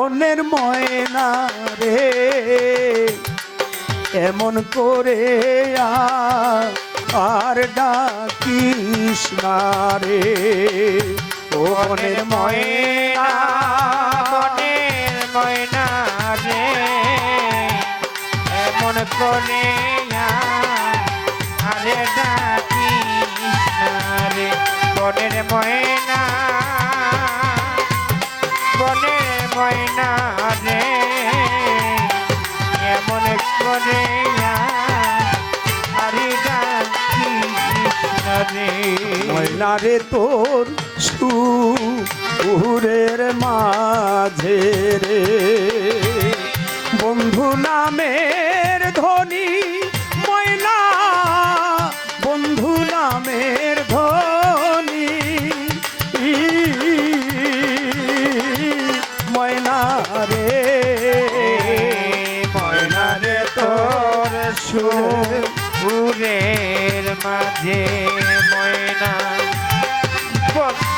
বনের ময়না রে। এমন করে আর ডাকিস না রে। ও বনের ময়না বনের ময়না রে। এমন করে আরে ডাকিস রে। ময়না এমন ডাকিস না রে। রে তোর সুরের মাঝে রে। বন্ধু নামের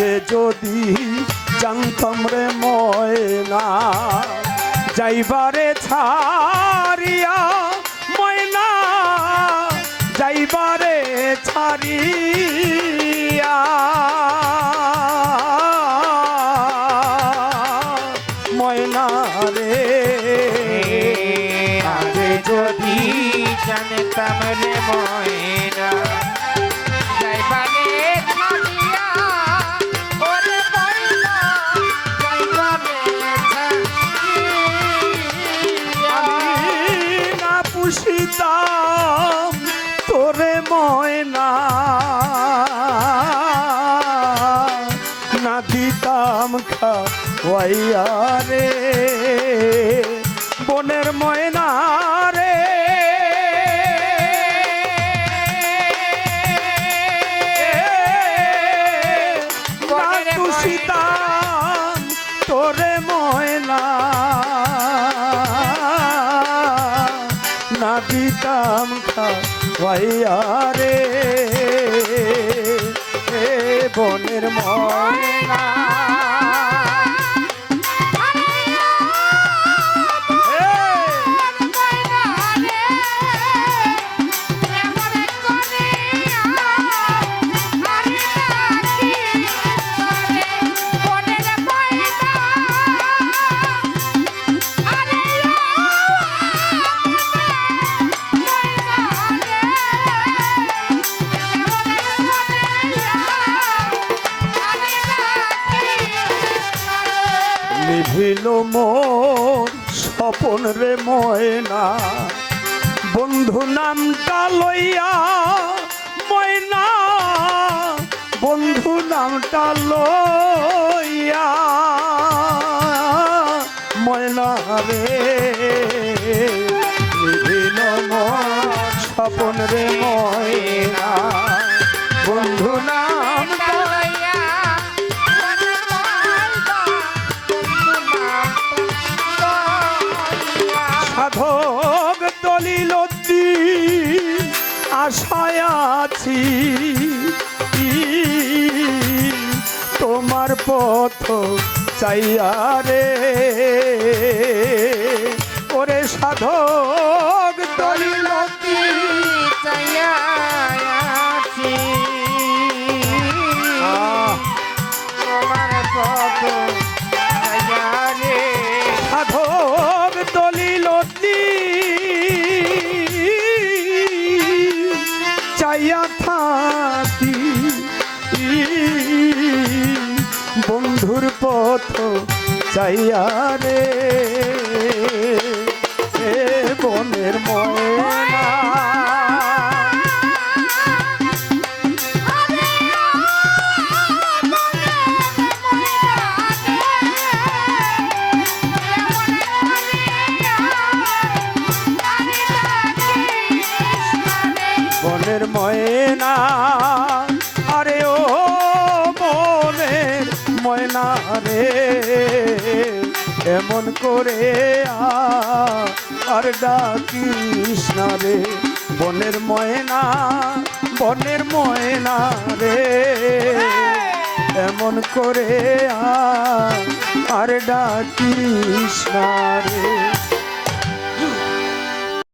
আগে যদি জানতাম রে ময়না, যাইবারে ছাড়িয়া ময়না, যাইবারে ছাড়িয়া। ময়না রে যদি জানতাম রে ময়না দিতাম খাওয়াইয়া রে। বনের ময়না রে। না পুষিতাম তোরে ময়না। না দিতাম খাওয়াইয়া রে। বনের ময়না। নিভিল মোর স্বপন রে ময়না। বন্ধু নামটা লইয়া ময়না। বন্ধু নামটা লইয়া ময়না রে। স্বপন রে দলিল আশায় আছি তোমার পথ চাইয়া ওরে চাইয়া থাকি। বন্ধুর পথ চাইয়া রে বনের ময়না ময়না রে, এমন করে আর ডাকিস না রে। বনের ময়না বনের ময়না রে, এমন করে আর ডাকিস না রে।